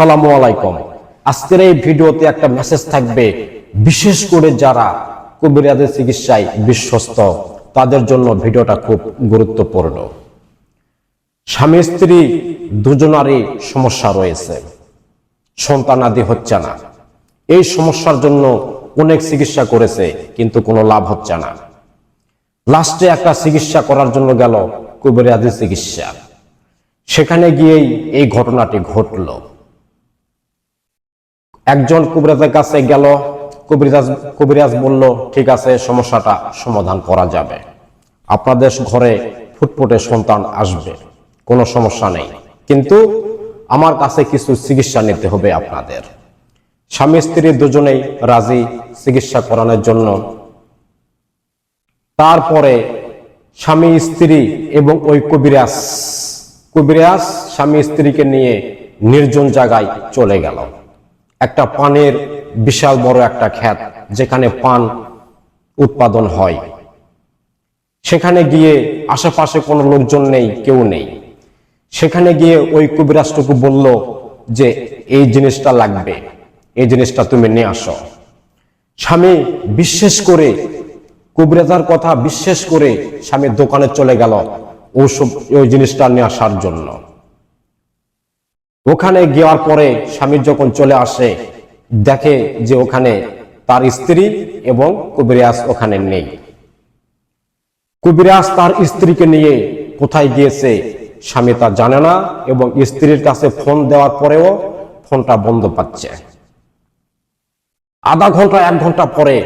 আসসালামু আলাইকুম। আজকের এই ভিডিওতে একটা মেসেজ থাকবে, বিশেষ করে যারা কবিরাজের চিকিৎসায় বিশ্বস্ত, তাদের জন্য ভিডিওটা খুব গুরুত্বপূর্ণ। স্বামী, স্ত্রী, দুজনারই সমস্যা রয়েছে। সন্তানাদি হচ্ছে না। এই সমস্যার জন্য অনেক চিকিৎসা করেছে, কিন্তু কোনো লাভ হচ্ছে না। লাস্টে একটা চিকিৎসা করার জন্য গেল কবিরাজের চিকিৎসা। সেখানে গিয়েই এই ঘটনাটি ঘটল। একজন কবিরাজের কাছে গেল, কবিরাজ কবিরাজ বলল, ঠিক আছে, সমস্যাটা সমাধান করা যাবে। আপনাদের ঘরে ফুটফুটে সন্তান আসবে, কোনো সমস্যা নেই। কিন্তু আমার কাছে কিছু চিকিৎসা নিতে হবে আপনাদের। স্বামী, স্ত্রী দুজনেই রাজি চিকিৎসা করানোর জন্য। তারপরে স্বামী, স্ত্রী এবং ওই কবিরাজ কবিরাজ স্বামী, স্ত্রীকে নিয়ে নির্জন জায়গায় চলে গেল। একটা পানের বিশাল বড় একটা খ্যাত যেখানে পান উৎপাদন হয়। সেখানে গিয়ে আশেপাশে কোনো লোকজন নেই, কেউ নেই। সেখানে গিয়ে ওই কবিরাজটুকু বলল যে, এই জিনিসটা লাগবে, এই জিনিসটা তুমি নিয়ে আসো। স্বামী বিশ্বাস করে, কবিরাজার কথা বিশ্বাস করে স্বামী দোকানে চলে গেল ওসব ওই জিনিসটা নিয়ে আসার জন্য। ওখানে যাওয়ার পরে স্বামী যখন চলে আসে, দেখে যে ওখানে তার স্ত্রী এবং কবিরাজ ওখানে নেই। কবিরাজ তার স্ত্রীকে নিয়ে কোথায় গিয়েছে স্বামী তা জানে না এবং স্ত্রীর কাছে ফোন দেওয়ার পরেও ফোনটা বন্ধ পাচ্ছে। আধা ঘণ্টা, এক ঘণ্টা পরে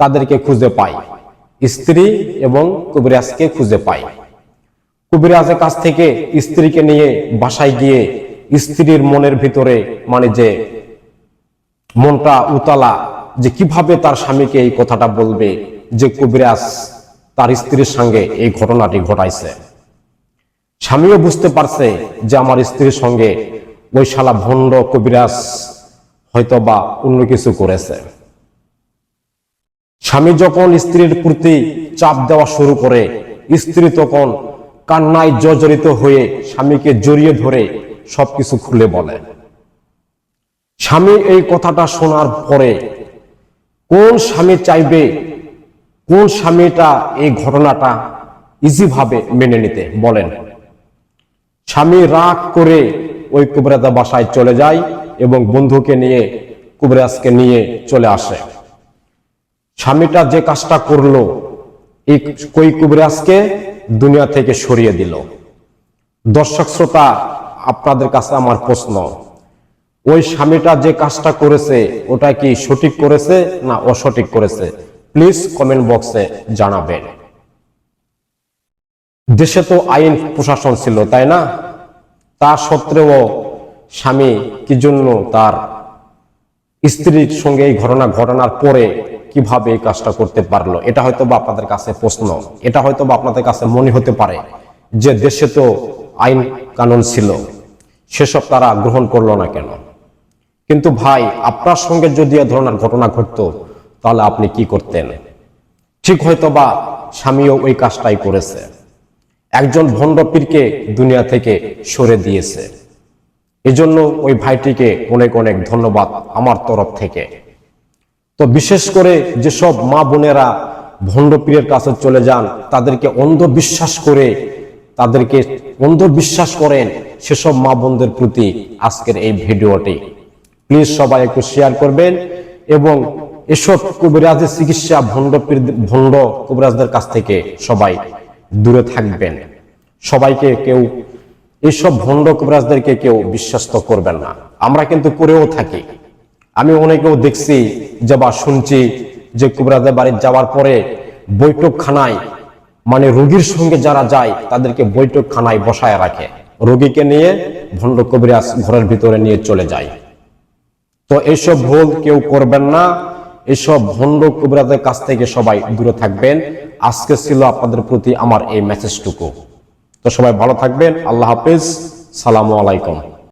তাদেরকে খুঁজে পাই স্ত্রী এবং কবিরাজকে খুঁজে পাই কবিরাজের কাছ থেকে স্ত্রীকে নিয়ে বাসায় গিয়ে স্ত্রীর মনের ভিতরে মানে যে মনটা উতালা, যে কীভাবে তার স্বামীকে এই কথাটা বলবে যে কবিরাজ তার স্ত্রীর সঙ্গে এই ঘটনাটি ঘটাইছে। স্বামীও বুঝতে পারছে যে আমার স্ত্রীর সঙ্গে ওই শালা ভণ্ড কবিরাজ হয়তো বা অন্য কিছু করেছে। স্বামী যখন স্ত্রীর প্রতি চাপ দেওয়া শুরু করে, স্ত্রী তখন কান্নায় জর্জরিত হয়ে স্বামীকে জড়িয়ে ধরে সবকিছু খুলে বলে। স্বামী এই কথাটা শোনার পরে কোন স্বামী চাইবে, কোন স্বামীটা এই ঘটনাটা ইজিভাবে মেনে নিতে বলেন। স্বামী রাগ করে ওই কুবরাজা বাসায় চলে যায় এবং বন্ধুকে নিয়ে, কুবরাজকে নিয়ে চলে আসে। স্বামীটা যে কাজটা করল, এই কই কুবরাজকে দুনিয়া থেকে সরিয়ে দিল। দর্শক শ্রোতা আপনাদের কাছে আমার প্রশ্ন, ওই স্বামীটা যে কাজটা করেছে, ওটা কি সঠিক করেছে না অসঠিক করেছে? প্লিজ কমেন্ট বক্সে জানাবেন। দেশে তো আইন প্রশাসন ছিল, তাই না? তা সত্ত্বেও স্বামী কি জন্য তার স্ত্রীর সঙ্গে এই ঘটনা ঘটনার পরে কীভাবে এই কাজটা করতে পারল? এটা হয়তো বা আপনাদের কাছে প্রশ্ন, এটা হয়তো বা আপনাদের কাছে মনে হতে পারে যে দেশে তো আইন কানুন ছিল। সেসব তারা গ্রহণ করল না কেন? কিন্তু ভাই, আপনার সঙ্গে যদি এ ধরনের ঘটনা ঘটতো, তাহলে আপনি কি করতেন? ঠিক হয়তো বা স্বামীও ওই কাজটাই করেছে। একজন ভণ্ড পীরকে দুনিয়া থেকে সরে দিয়েছে। এজন্য ওই ভাইটিকে অনেক অনেক ধন্যবাদ আমার তরফ থেকে। তো বিশেষ করে যেসব মা বোনেরা ভণ্ড পীরের কাছে চলে যান, তাদেরকে অন্ধবিশ্বাস করে তাদেরকে অন্ধবিশ্বাস করেন সেসব মা বোনদের প্রতি আজকের এই ভিডিওটি। প্লিজ সবাই একটু শেয়ার করবেন এবং এসব কবিরাজের চিকিৎসা ভণ্ড ভণ্ড কবিরাজদের কাছ থেকে সবাই দূরে থাকবেন। সবাইকে কেউ এইসব ভণ্ড কবিরাজদেরকে কেউ বিশ্বাস্ত করবেন না। আমরা কিন্তু করেও থাকি। আমি অনেকেও দেখছি যে বা শুনছি যে কুবরাজের বাড়ি যাওয়ার পরে বৈঠকখানায় মানে রোগীর সঙ্গে যারা যায়, তাদেরকে বৈঠকখানায় বসায় রাখে। রোগীকে নিয়ে ভণ্ড কবিরাজ ঘরের ভিতরে নিয়ে চলে যায়। তো এইসব ভুল কেউ করবেন না। এসব ভণ্ড কবিরাজের কাছ থেকে সবাই দূরে থাকবেন। আজকে ছিল আপনাদের প্রতি আমার এই মেসেজটুকু তো সবাই ভালো থাকবেন। আল্লাহ হাফিজ। সালামু আলাইকুম।